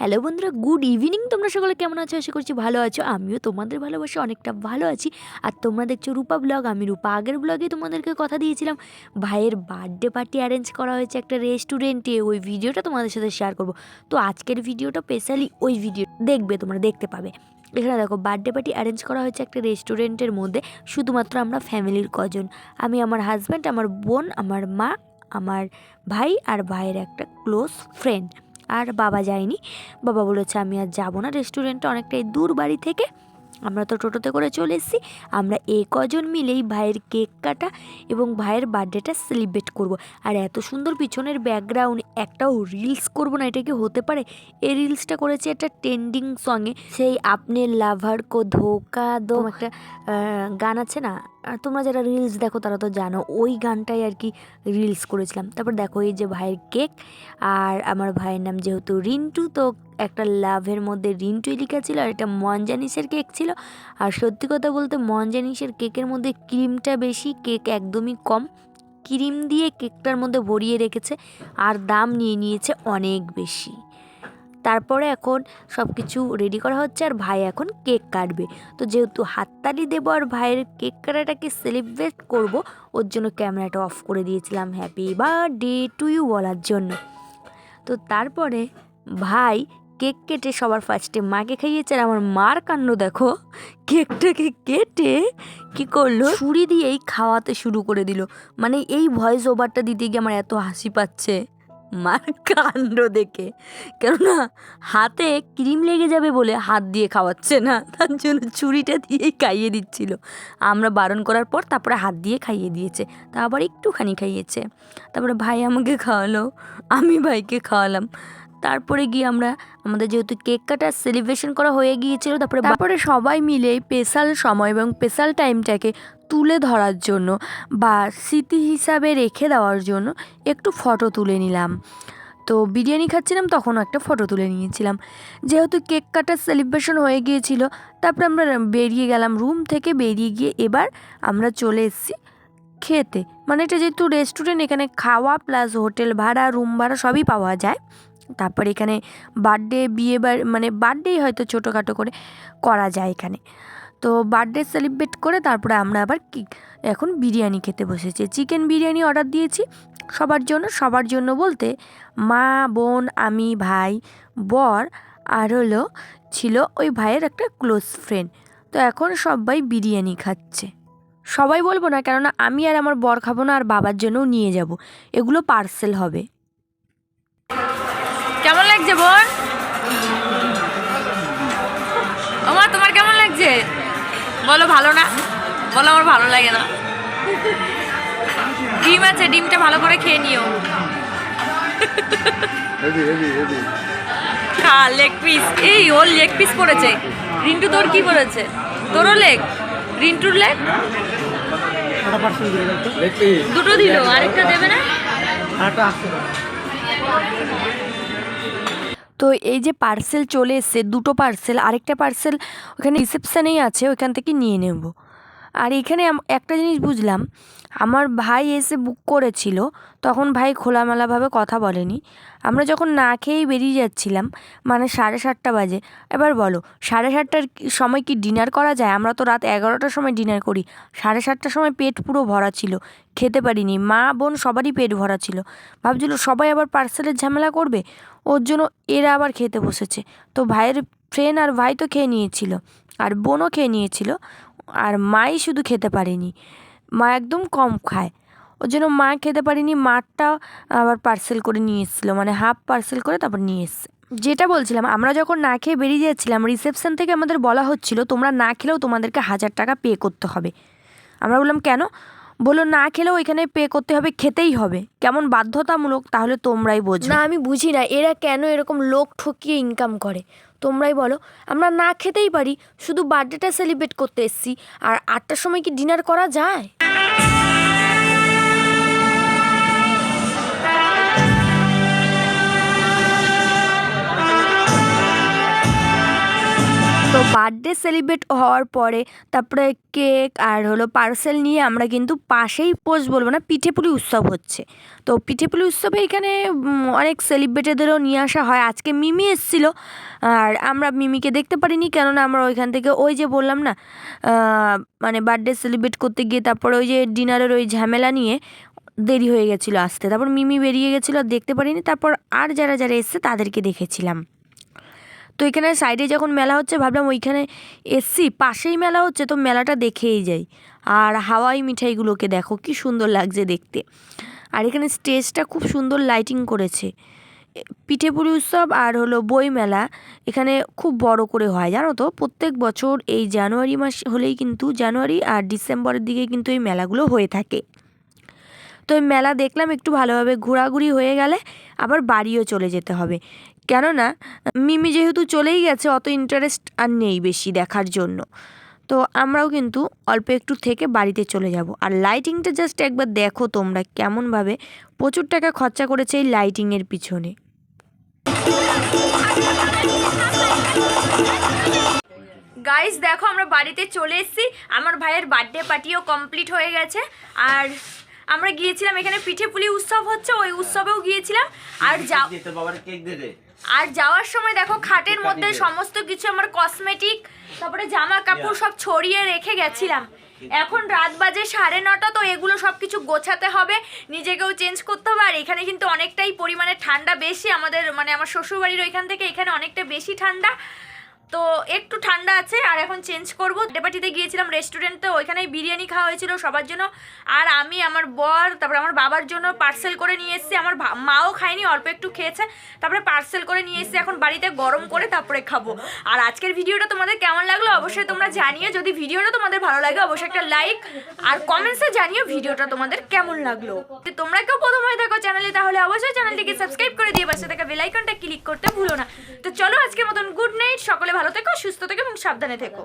Hello বন্ধুরা, good evening. তোমরা সকলে কেমন আছো? আশা করছি ভালো আছো। আমিও তোমাদের ভালোবাসে অনেকটা ভালো আছি। আর তোমরা দেখছ রূপা ব্লগ। আমি রূপা। আগের ব্লগে তোমাদেরকে কথা দিয়েছিলাম, ভাইয়ের বার্থডে পার্টি অ্যারেঞ্জ করা হয়েছে একটা রেস্টুরেন্টে ওই ভিডিওটা তোমাদের সাথে শেয়ার করব। তো আজকের ভিডিওটা স্পেশালি ওই ভিডিও দেখবে, তোমরা দেখতে পাবে। এখানে দেখো বার্থডে পার্টি অ্যারেঞ্জ করা হয়েছে একটা রেস্টুরেন্টের মধ্যে। শুধুমাত্র আমরা ফ্যামিলির কজন। আমি আমার হাজব্যান্ড আমার বোন, আমার মা, আমার ভাই আর ভাইয়ের একটা ক্লোজ ফ্রেন্ড আর বাবা যায়নি। বাবা বলেছে, আমি আর যাব না রেস্টুরেন্টটা অনেকটাই দূর বাড়ি থেকে। আমরা তো টোটোতে করে চলে এসেছি। আমরা এ কজন মিলেই ভাইয়ের কেক কাটা এবং ভাইয়ের বার্থডেটা সেলিব্রেট করব। আর এত সুন্দর পিছনের ব্যাকগ্রাউন্ড একটাও রিলস করব না, এটা কি হতে পারে? এই রিলসটা করেছে একটা ট্রেন্ডিং সঙ্গে সেই আপনি লাভার কো ধোকা, দো একটা গান আছে না? আর তোমরা যারা রিলস দেখো, তারা তো জানো, ওই গানটাই আর কি রিলস করেছিলাম। তারপর দেখো এই যে ভাইয়ের কেক আর আমার ভাইয়ের নাম যেহেতু রিন্টু, তো একটা লাভের মধ্যে রিন্টুই লেখা ছিল আর এটা মনজানিসের কেক ছিল। আর সত্যি কথা বলতে মনজানিসের কেকের মধ্যে ক্রিমটা বেশি কেক একদমই কম। ক্রিম দিয়ে কেকটার মধ্যে ভরিয়ে রেখেছে, আর দাম নিয়ে নিয়েছে অনেক বেশি। তারপরে এখন সব কিছু রেডি করা হচ্ছে আর ভাই এখন কেক কাটবে। তো যেহেতু হাততালি দেবো আর ভাইয়ের কেক কাটাটাকে সেলিব্রেট করব, ওর জন্য ক্যামেরাটা অফ করে দিয়েছিলাম। হ্যাপি বার্থডে টু ইউ বলার জন্য। তো তারপরে ভাই কেক কেটে সবার ফার্স্টে মাকে খাইয়েছে আর আমার মার কাণ্ড দেখো। কেকটাকে কেটে কি করল? ছুরি দিয়েই খাওয়াতে শুরু করে দিল। মানে এই ভয়েস ওভারটা দিতে গিয়ে আমার এত হাসি পাচ্ছে। মার কাণ্ড দেখে। কেননা হাতে ক্রিম লেগে যাবে বলে হাত দিয়ে খাওয়াচ্ছে না, তার জন্য ছুরিটা দিয়েই খাইয়ে দিচ্ছিল। আমরা বারণ করার পর তারপরে হাত দিয়ে খাইয়ে দিয়েছে, তা আবার একটুখানি খাইয়েছে। তারপরে, ভাই, আমাকে খাওয়ালো, আমি ভাইকে খাওয়ালাম। তারপরে গিয়ে আমরা, আমাদের যেহেতু কেক কাটার সেলিব্রেশন করা হয়ে গিয়েছিল, তারপরে তারপরে সবাই মিলে স্পেশাল সময় এবং স্পেশাল টাইমটাকে তুলে ধরার জন্য বা স্মৃতি হিসাবে রেখে দেওয়ার জন্য একটু ফটো তুলে নিলাম। তো বিরিয়ানি খাচ্ছিলাম, তখনও একটা ফটো তুলে নিয়েছিলাম। যেহেতু কেক কাটার সেলিব্রেশন হয়ে গিয়েছিল, তারপরে আমরা বেরিয়ে গেলাম রুম থেকে, বেরিয়ে গিয়ে এবার আমরা চলে এসেছি খেতে। মানে এটা যেহেতু রেস্টুরেন্ট এখানে খাওয়া প্লাস হোটেল ভাড়া রুম ভাড়া সবই পাওয়া যায়। তারপর এখানে বার্থডে বিয়ে মানে বার্থডেই হয়তো ছোটোখাটো করে করা যায় এখানে। তো বার্থডে সেলিব্রেট করে তারপরে আমরা আবার কি, এখন বিরিয়ানি খেতে বসেছি। চিকেন বিরিয়ানি অর্ডার দিয়েছি, সবার জন্য সবার জন্য বলতে মা, বোন, আমি, ভাই, বর আর হলো ছিল ওই ভাইয়ের একটা ক্লোজ ফ্রেন্ড তো এখন সবাই বিরিয়ানি খাচ্ছে। সবাই বলব না, কেননা আমি আর আমার বর খাব না, আর বাবার জন্যও নিয়ে যাব। এগুলো পার্সেল হবে। কেমন লাগছে বোন? বলো ভালো না? বলো আমার ভালো লাগে না। ডিম আছে ডিমটা ভালো করে খেয়ে নিও। খা লেগ পিস এই ওর লেগ পিস পড়েছে। রিন্টু তোর কি পড়েছে? তোরও লেগ রিন্টুর লেগ দুটো দিল আরেকটা দেবে না? তো এই যে পার্সেল চলে এসছে, দুটো পার্সেল আরেকটা পার্সেল ওখানে রিসেপশানেই আছে ওইখান থেকে নিয়ে নেব। আর এখানে একটা জিনিস বুঝলাম, আমার ভাই এসে বুক করেছিল, তখন ভাই খোলামেলাভাবে কথা বলেনি। আমরা যখন না খেয়েই বেরিয়ে যাচ্ছিলাম মানে সাড়ে সাতটা বাজে, এবার বলো, সাড়ে সাতটার সময় কি ডিনার করা যায়? আমরা তো রাত এগারোটার সময় ডিনার করি। সাড়ে সাতটার সময় পেট পুরো ভরা ছিল, খেতে পারিনি, মা, বোন সবারই পেট ভরা ছিল। ভাবছিল সবাই আবার পার্সেলের ঝামেলা করবে, ওর জন্য এরা আবার খেতে বসেছে। তো ভাইয়ের ফ্রেন্ড আর ভাই তো খেয়ে নিয়েছিল, আর বোনও খেয়ে নিয়েছিল। আর মাই শুধু খেতে পারেনি। মা একদম কম খায়। ওর জন্য মা খেতে পারেনি মারটা আবার পার্সেল করে নিয়ে এসেছিল মানে হাফ পার্সেল করে তারপর নিয়ে এসছে। যেটা বলছিলাম, আমরা যখন না খেয়ে বেরিয়ে যাচ্ছিলাম রিসেপশন থেকে আমাদের বলা হচ্ছিল, তোমরা না খেলেও তোমাদেরকে হাজার টাকা পে করতে হবে। আমরা বললাম, কেন? বলল, না খেলেও এখানে পে করতে হবে, খেতেই হবে। কেমন বাধ্যতামূলক, তাহলে তোমরাই বোঝো। না, আমি বুঝি না, এরা কেন এরকম লোক ঠকিয়ে ইনকাম করে? তোমরাই বলো। আমরা না খেতেই পারি, শুধু বার্থডেটা সেলিব্রেট করতে এসছি। আর আটটার সময় কি ডিনার করা যায়? তো বার্থডে সেলিব্রেট হওয়ার পরে তারপরে কেক আর হলো পার্সেল নিয়ে আমরা কিন্তু পাশেই পোষ বলব না পিঠেপুলি উৎসব হচ্ছে। তো পিঠেপুলি উৎসবে এখানে অনেক সেলিব্রিটিদেরও নিয়ে আসা হয়। আজকে মিমি এসেছিল, আর আমরা মিমিকে দেখতে পারিনি, কেননা আমরা ওইখান থেকে ওই যে বললাম না মানে বার্থডে সেলিব্রেট করতে গিয়ে তারপরে ওই যে ডিনারের ওই ঝামেলা নিয়ে দেরি হয়ে গেছিল আসতে। তারপর মিমি বেরিয়ে গেছিল, দেখতে পারিনি। তারপর আর যারা যারা এসছে তাদেরকে দেখেছিলাম। তো এখানে সাইডে যখন মেলা হচ্ছে, ভাবলাম ওইখানে এসছি, পাশেই মেলা হচ্ছে, তো মেলাটা দেখেই যাই। আর হাওয়াই মিঠাইগুলোকে দেখো, কি সুন্দর লাগছে দেখতে। আর এখানে স্টেজটা খুব সুন্দর লাইটিং করেছে। পিঠেপুলি উৎসব আর হলো বই মেলা, এখানে খুব বড় করে হয়, জানো তো? প্রত্যেক বছর এই জানুয়ারি মাস হলেই কিন্তু জানুয়ারি আর ডিসেম্বরের দিকে কিন্তু এই মেলাগুলো হয়ে থাকে। তো এই মেলা দেখলাম একটু ভালোভাবে ঘোরাঘুরি হয়ে গেলে, আবার বাড়িও চলে যেতে হবে। কেননা মিমি যেহেতু চলেই গেছে অত ইন্টারেস্ট আর নেই বেশি দেখার জন্য। তো আমরাও কিন্তু অল্প একটু থেকে বাড়িতে চলে যাব। আর লাইটিংটা জাস্ট একবার দেখো তোমরা কেমনভাবে। প্রচুর টাকা খরচা করেছে এই লাইটিংয়ের পিছনে। গাইস দেখো আমরা বাড়িতে চলে এসেছি। আমার ভাইয়ের বার্থডে পার্টিও কমপ্লিট হয়ে গেছে। আর আমরা গিয়েছিলাম এখানে পিঠে পুলি উৎসব হচ্ছে ওই উৎসবেও গিয়েছিলাম। আর যা আর যাওয়ার সময় দেখো খাটের মধ্যে সমস্ত কিছু আমার কসমেটিক তারপরে জামা কাপড় সব ছড়িয়ে রেখে গেছিলাম। এখন রাত বাজে সাড়ে নটা তো এগুলো সব কিছু গোছাতে হবে। নিজেকেও চেঞ্জ করতে হবে। আর এখানে কিন্তু অনেকটাই পরিমাণে ঠান্ডা বেশি আমাদের মানে আমার শ্বশুরবাড়ির ওইখান থেকে এখানে অনেকটা বেশি ঠান্ডা। তো একটু ঠান্ডা আছে, আর এখন চেঞ্জ করব। ডেপাটিতে গিয়েছিলাম রেস্টুরেন্টে ওইখানেই বিরিয়ানি খাওয়া হয়েছিল সবার জন্য। আর আমি আমার বর, তারপরে আমার বাবার জন্য পার্সেল করে নিয়ে এসেছি। আমার মাও খায়নি, অল্প একটু খেয়েছে। তারপরে পার্সেল করে নিয়ে এসেছি। এখন বাড়িতে গরম করে তারপরে খাব। আর আজকের ভিডিওটা তোমাদের কেমন লাগল অবশ্যই তোমরা জানিও। যদি ভিডিওটা তোমাদের ভালো লাগে, অবশ্যই একটা লাইক আর কমেন্টসে জানিও ভিডিওটা তোমাদের কেমন লাগল। তোমরা কেউ প্রথম হয়ে থাকো চ্যানেলে তাহলে অবশ্যই চ্যানেলটিকে সাবস্ক্রাইব করে দিয়ে পাশে থাকা বেল আইকনটা ক্লিক করতে ভুলো না। তো চলো আজকের মতন গুড নাইট সকলে ভালো থেকো সুস্থ থেকো এবং সাবধানে থেকো।